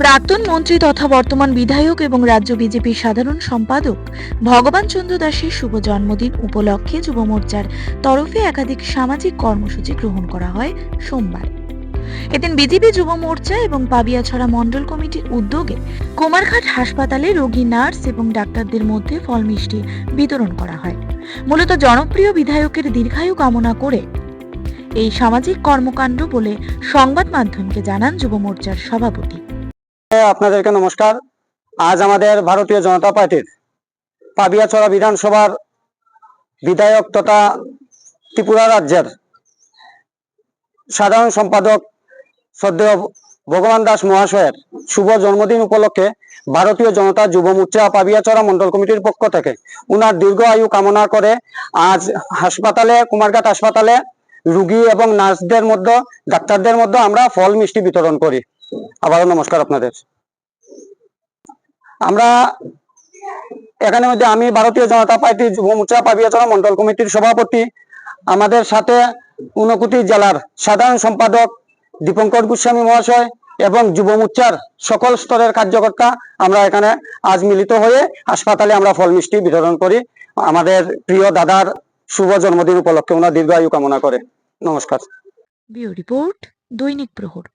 প্রাক্তন মন্ত্রী তথা বর্তমান বিধায়ক এবং রাজ্য বিজেপির সাধারণ সম্পাদক ভগবান চন্দ্র দাসের শুভ জন্মদিন উপলক্ষে যুব মোর্চার তরফে একাধিক সামাজিক কর্মসূচি গ্রহণ করা হয় সোমবার। এদিন বিজেপি যুব মোর্চা এবং পাবিয়াছড়া মণ্ডল কমিটির উদ্যোগে কুমারঘাট হাসপাতালে রোগী, নার্স এবং ডাক্তারদের মধ্যে ফল মিষ্টি বিতরণ করা হয়। মূলত জনপ্রিয় বিধায়কের দীর্ঘায়ু কামনা করে এই সামাজিক কর্মকাণ্ড বলে সংবাদ মাধ্যমকে জানান যুব মোর্চার সভাপতি। আপনাদেরকে নমস্কার। আজ আমাদের ভারতীয় জনতা পার্টির পাবিয়াছড়া বিধানসভার বিধায়ক তথা ত্রিপুরা রাজ্যের সাধারণ সম্পাদক শ্রদ্ধেয় ভগবান দাস মহাশয়ের শুভ জন্মদিন উপলক্ষে ভারতীয় জনতা যুব মোর্চা পাবিয়াছড়া মন্ডল কমিটির পক্ষ থেকে উনার দীর্ঘ আয়ু কামনা করে আজ হাসপাতালে, কুমারঘাট হাসপাতালে রুগী এবং নার্সদের মধ্যে, ডাক্তারদের মধ্যে আমরা ফল মিষ্টি বিতরণ করি। আবারও নমস্কার আপনাদের। আমরা এখানে মধ্যে আমি ভারতীয় জনতা পার্টি যুব মোর্চা পাবিয়াচনা মন্ডল কমিটির সভাপতি। আমাদের সাথে ঊনকোটি জেলার সাধারণ সম্পাদক দীপঙ্কর গোস্বামী মহাশয় এবং যুব মোর্চার সকল স্তরের কার্যকর্তা আমরা এখানে আজ মিলিত হয়ে হাসপাতালে আমরা ফল মিষ্টি বিতরণ করি। আমাদের প্রিয় দাদার শুভ জন্মদিন উপলক্ষে ওনার দীর্ঘায়ু কামনা করে। নমস্কার। রিপোর্ট দৈনিক প্রহর।